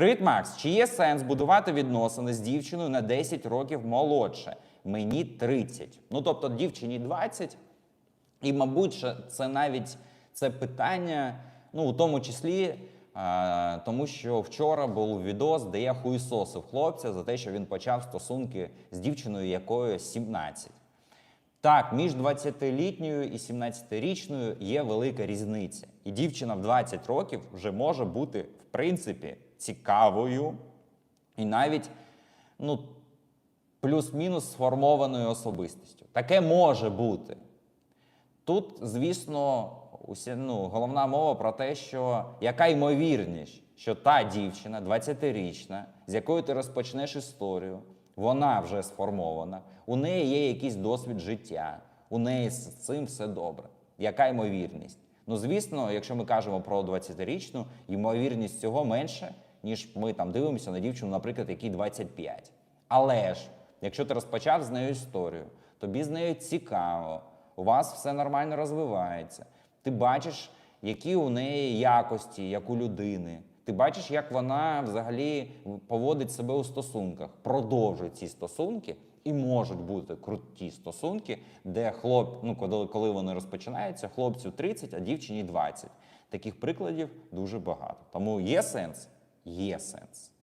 Привіт, Макс. Чи є сенс будувати відносини з дівчиною на 10 років молодше? Мені 30. Ну тобто дівчині 20, і, мабуть, це навіть це питання, ну, у тому числі, а, тому що вчора був відос, де я хуйсосив хлопця за те, що він почав стосунки з дівчиною, якою 17. Так, між 20-літньою і 17-річною є велика різниця. І дівчина в 20 років вже може бути, в принципі, цікавою і навіть ну, плюс-мінус сформованою особистістю. Таке може бути. Тут, звісно, усі, ну, головна мова про те, що яка ймовірність, що та дівчина, 20-річна, з якою ти розпочнеш історію, вона вже сформована, у неї є якийсь досвід життя, у неї з цим все добре. Яка ймовірність? Ну, звісно, якщо ми кажемо про 20-річну, ймовірність цього менше, ніж ми там дивимося на дівчину, наприклад, якій 25. Але ж, якщо ти розпочав з нею історію, тобі з нею цікаво, у вас все нормально розвивається. Ти бачиш, які у неї якості, як у людини. Ти бачиш, як вона взагалі поводить себе у стосунках, продовжує ці стосунки, і можуть бути круті стосунки, де хлоп, ну коли, коли вони розпочинаються, хлопцю 30, а дівчині 20. Таких прикладів дуже багато. Тому є сенс? Є сенс.